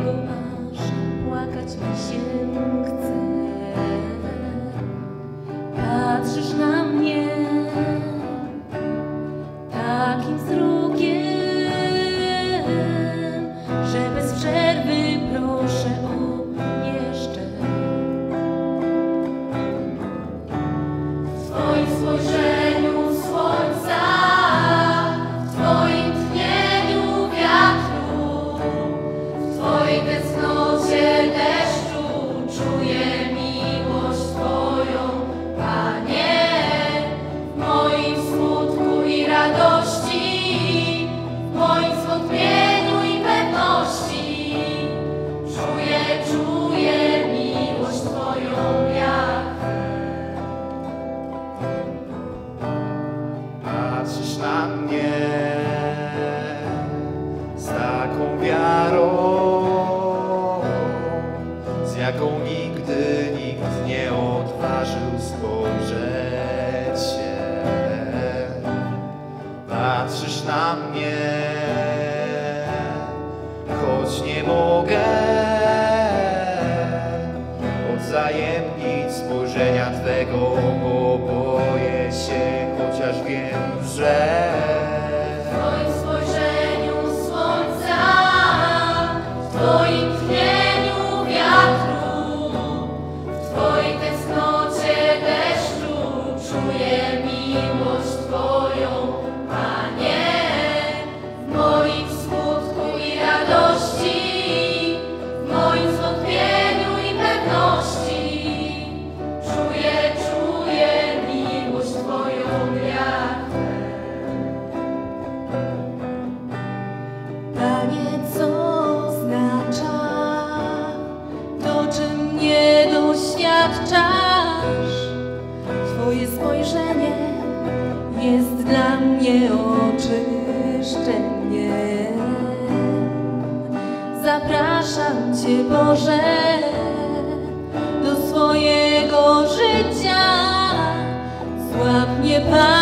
niego, aż płakać mi się chce. Patrzysz na mnie. milczenia Twego, bo boję się, chociaż wiem, że spojrzenie jest dla mnie oczyszczeniem. Zapraszam Cię Boże do swojego życia. Złap mnie Pan.